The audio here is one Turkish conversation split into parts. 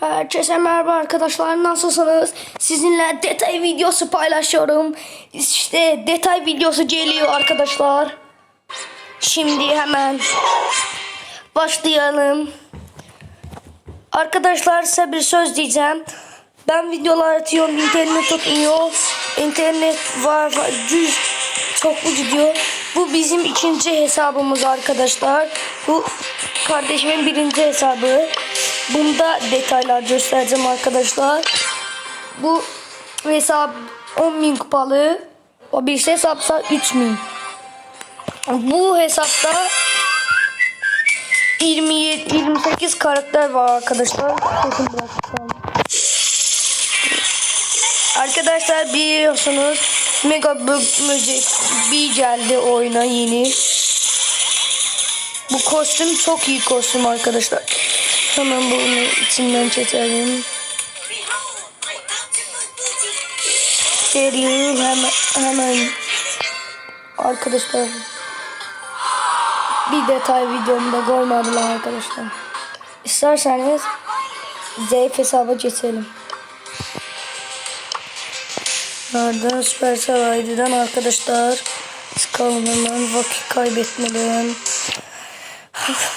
Herkese merhaba arkadaşlar nasılsınız? Sizinle detay videosu paylaşıyorum. İşte detay videosu geliyor arkadaşlar. Şimdi hemen başlayalım. Arkadaşlar size bir söz diyeceğim. Ben videolar atıyorum internet tutmuyor. İnternet var düz çok mu gidiyor. Bu bizim ikinci hesabımız arkadaşlar. Bu kardeşimin birinci hesabı. Bunda detaylar göstereceğim arkadaşlar. Bu hesap 10.000 kupalı. O bir hesapsa 3000. Bu hesapta 27 28 karakter var arkadaşlar. Arkadaşlar biliyorsunuz Mega Böcek bir geldi oyuna yeni. Bu kostüm çok iyi kostüm arkadaşlar. Hemen bunu içinden çekelim. Seriyi hemen hemen arkadaşlar bir detay videomda koymadılar arkadaşlar. İsterseniz zayıf hesaba geçelim. Nereden Supercell ID'den arkadaşlar çıkalım hemen vakit kaybetmeden.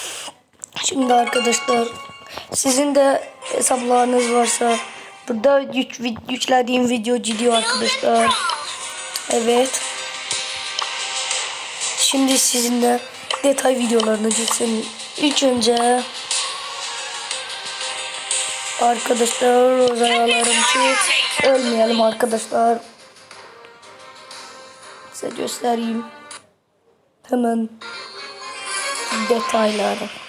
Şimdi arkadaşlar sizin de hesaplarınız varsa burada yük, yüklediğim video gidiyor arkadaşlar. Evet. Şimdi sizin de detay videolarını geçelim. İlk önce arkadaşlar rozayalarım ki ölmeyelim arkadaşlar. Size göstereyim. Hemen detayları.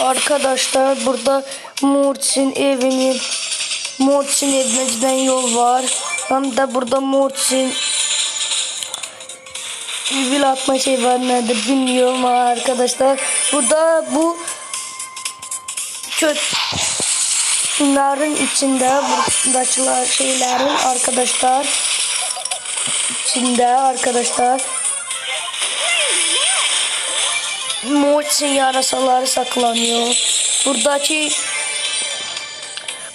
Arkadaşlar burada Mortis'in evinin Mortis'in evine giden yol var. Hem de burada Mortis'in bir atma şey var nerede bilmiyorum arkadaşlar. Burada bu kötü içinde buradakiler şeylerin arkadaşlar içinde arkadaşlar Mortis'in yarasaları saklanıyor. Buradaki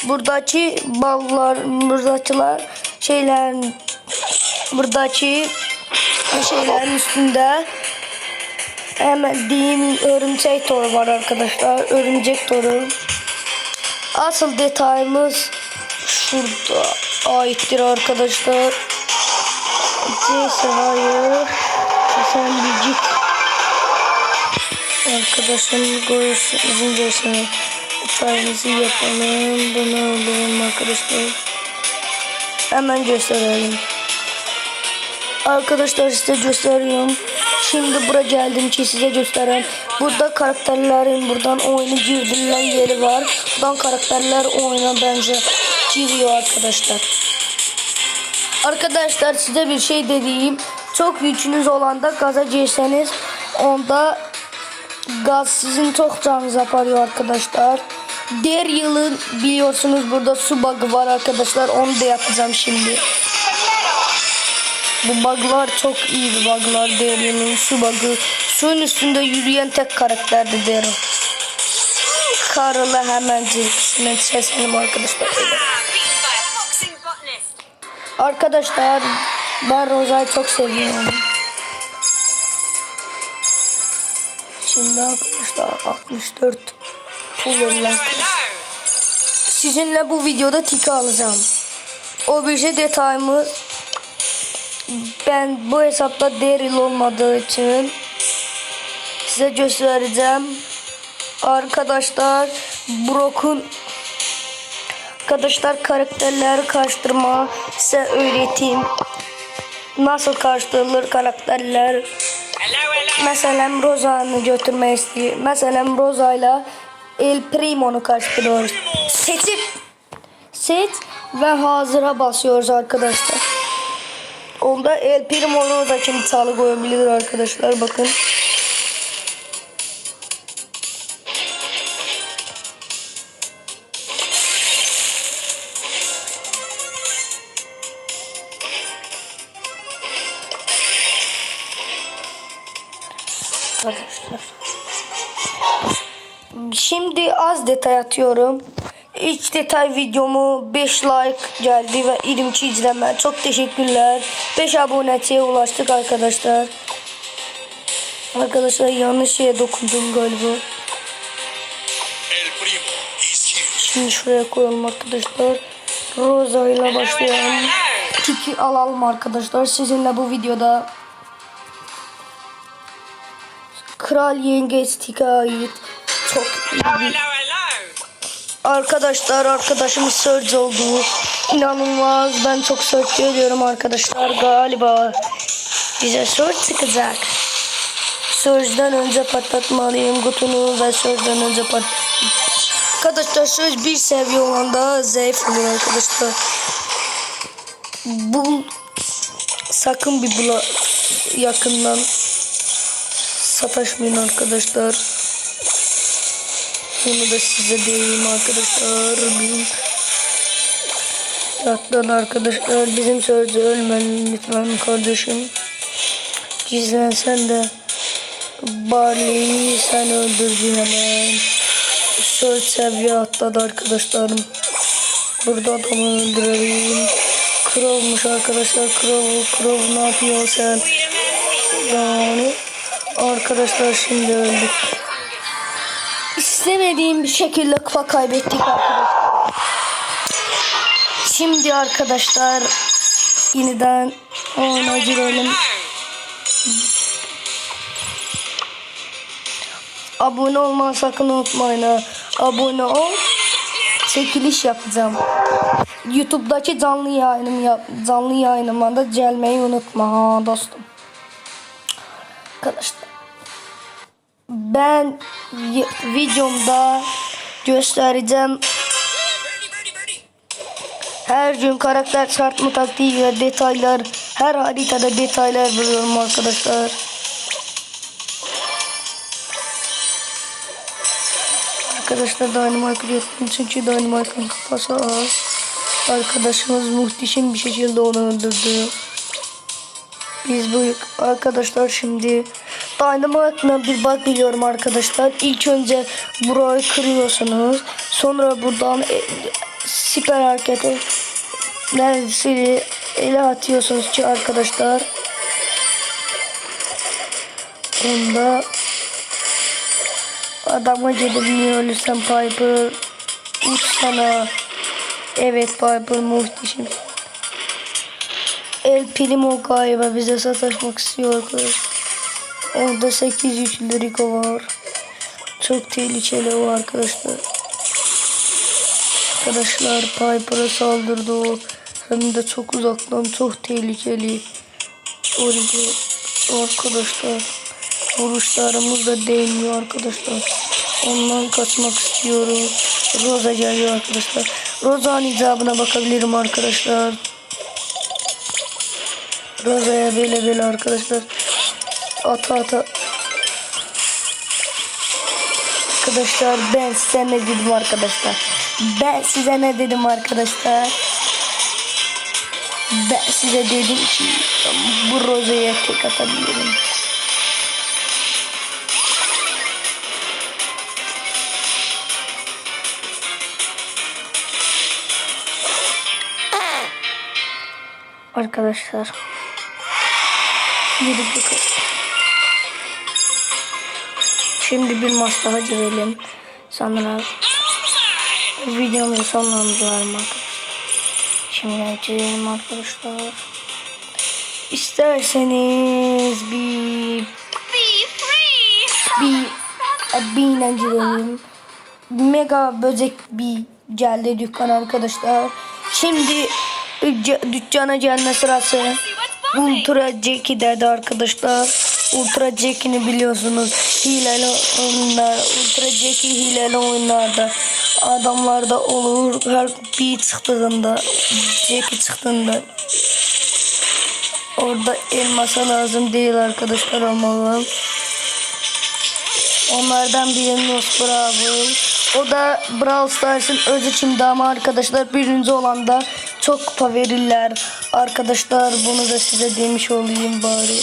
buradaki ballar buradakiler şeylerin buradaki şeylerin üstünde hemen diyeyim örümcek toru var arkadaşlar. Örümcek toru. Asıl detayımız şurada aittir arkadaşlar. Neyse hayır. Sen bir git. Arkadaşım görürsün izin versene. Detayımızı yapalım. Bunu alalım arkadaşlar. Hemen gösterelim. Arkadaşlar size gösteriyorum. Şimdi buraya geldim ki size göstereyim. Burada karakterlerin buradan oyunu girdirilen yeri var. Buradan karakterler oyuna bence giriyor arkadaşlar. Arkadaşlar size bir şey dediğim. Çok yükünüz olanda gaza girseniz onda gaz sizin çok canınızı aparıyor arkadaşlar. Diğer yılın biliyorsunuz burada su bug'ı var arkadaşlar. Onu da yapacağım şimdi. Bu bug'lar çok iyi bir bug'lar Daryl'ın su bug'ı. Suyun üstünde yürüyen tek karakterdi Daryl. Karıl'ı hemen cinsine seçelim arkadaşlar. Arkadaşlar ben Roza'yı çok seviyorum. Şimdi arkadaşlar 64 pul verilen I know. Sizinle bu videoda tiki alacağım. O bir detayımız ben bu hesapta Daryl olmadığı için size göstereceğim. Arkadaşlar Brock'un Arkadaşlar karakterleri karıştırma size öğreteyim. Nasıl karıştırılır karakterler. Mesela Rosa'nı götürmek istiyor. Mesela Rosa ile El Primo'nu karıştırıyoruz. Seçip seç ve hazıra basıyoruz arkadaşlar. Onda El Primo'nu da şimdi sağlık koyabilir arkadaşlar bakın. Arkadaşlar. Şimdi az detay atıyorum. İlk detay videomu 5 like geldi ve 22 izleme. Çok teşekkürler. 5 aboneye ulaştık arkadaşlar. Arkadaşlar yanlış şeye dokundum galiba. Şimdi şuraya koyalım arkadaşlar. Rosa ile başlayalım. Tiki alalım arkadaşlar. Sizinle bu videoda Kral Yengeç Tiki ait çok iyi. Arkadaşlar arkadaşımız Surge oldu. İnanılmaz. Ben çok Surge ediyorum arkadaşlar. Galiba bize Surge çıkacak. Surge'den önce patlatmalıyım kutunu ve Surge'den önce pat. Arkadaşlar Surge bir seviye olan daha zayıf oluyor arkadaşlar. Bu sakın bir bula yakından sataşmayın arkadaşlar. Bunu da size diyeyim arkadaşlar. Bizim Yattan arkadaşlar bizim sözü ölmen lütfen kardeşim. Gizlensen de Barley'i sen öldürdün hemen. Söz seviye atladı arkadaşlarım. Burada adamı öldürelim. Krovmuş arkadaşlar. Krov, Krov ne yapıyorsun sen? Yani arkadaşlar şimdi öldük. İstemediğim bir şekilde kupa kaybettik arkadaşlar. Şimdi arkadaşlar yeniden oyuna girelim. Abone olmayı sakın unutmayın ha. Abone ol. Çekiliş yapacağım. YouTube'daki canlı yayınım yap canlı yayınıma gelmeyi unutma ha dostum. Arkadaşlar ben videomda göstereceğim her gün karakter çarpma taktiği ve detaylar her haritada detaylar veriyorum arkadaşlar. Arkadaşlar Dynamite yaptım çünkü Dynamite'ın kafası az. Arkadaşımız muhteşem bir şekilde onu öldürdü. Biz bu arkadaşlar şimdi Dynamite'la bir bug biliyorum arkadaşlar. İlk önce burayı kırıyorsunuz. Sonra buradan e, süper hareketi neredeyse ele atıyorsunuz ki arkadaşlar. Onda adama gelip niye ölürsen Piper uç sana. Evet Piper muhteşem. El Primo galiba bize sataşmak istiyor arkadaşlar. Orada 8 üçlü Rico var. Çok tehlikeli o arkadaşlar. Arkadaşlar Piper'a saldırdı o. Hem de çok uzaktan çok tehlikeli. O Rico. Arkadaşlar. Vuruşlarımız da değmiyor arkadaşlar. Ondan kaçmak istiyorum. Rosa geliyor arkadaşlar. Rosa'nın icabına bakabilirim arkadaşlar. Roza'ya böyle böyle arkadaşlar. Ata ata. Arkadaşlar ben size ne dedim arkadaşlar. Ben size ne dedim arkadaşlar. Ben size dedim ki bu Roza'ya tek atabilirim. Arkadaşlar. Yedi bakalım. Şimdi bir maç daha girelim. Sonra videomuzu sonlandıralım arkadaşlar. Şimdi girelim arkadaşlar. İsterseniz bir Be free. bir girelim. Mega böcek bir geldi dükkan arkadaşlar. Şimdi dükka- dükkana gelme sırası. Ultra Jack'i dedi arkadaşlar. Ultra Jack'ini biliyorsunuz. Hileli oyunlar. Ultra Jack'i hileli oyunlarda. Adamlarda olur. Her bir çıktığında. Jack'i çıktığında. Orada elmasa lazım değil arkadaşlar olmalı. Onlardan biri Nosbravo. O da Brawl Stars'ın öz içimde ama arkadaşlar birinci olan da çok kupa verirler. Arkadaşlar bunu da size demiş olayım bari.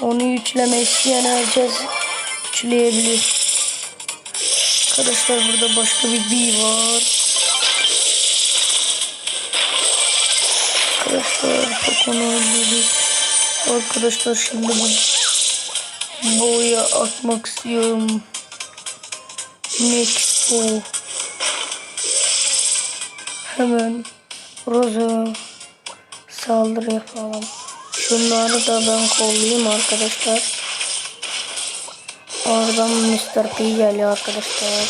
Onu yüklemek isteyen herkes yükleyebilir. Arkadaşlar burada başka bir B var. Arkadaşlar Poco'nu öldürdük. Arkadaşlar şimdi bu boya atmak istiyorum. Next o. Hemen Rosa saldırı yapalım. Şunları da ben kollayayım arkadaşlar. Oradan Mr. P geliyor arkadaşlar.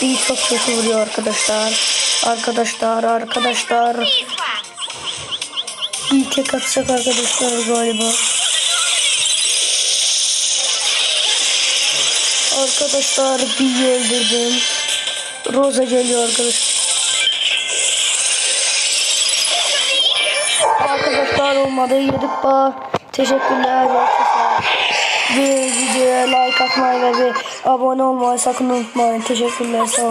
P çok kötü vuruyor arkadaşlar. Arkadaşlar arkadaşlar. Bir tek atacak arkadaşlar galiba. Arkadaşlar bir öldürdüm. Rosa geliyor arkadaşlar. Olmadı yedik bağ. Teşekkürler. Ve videoya like atmayı ve bir abone olmayı sakın unutmayın. Teşekkürler sağ olun.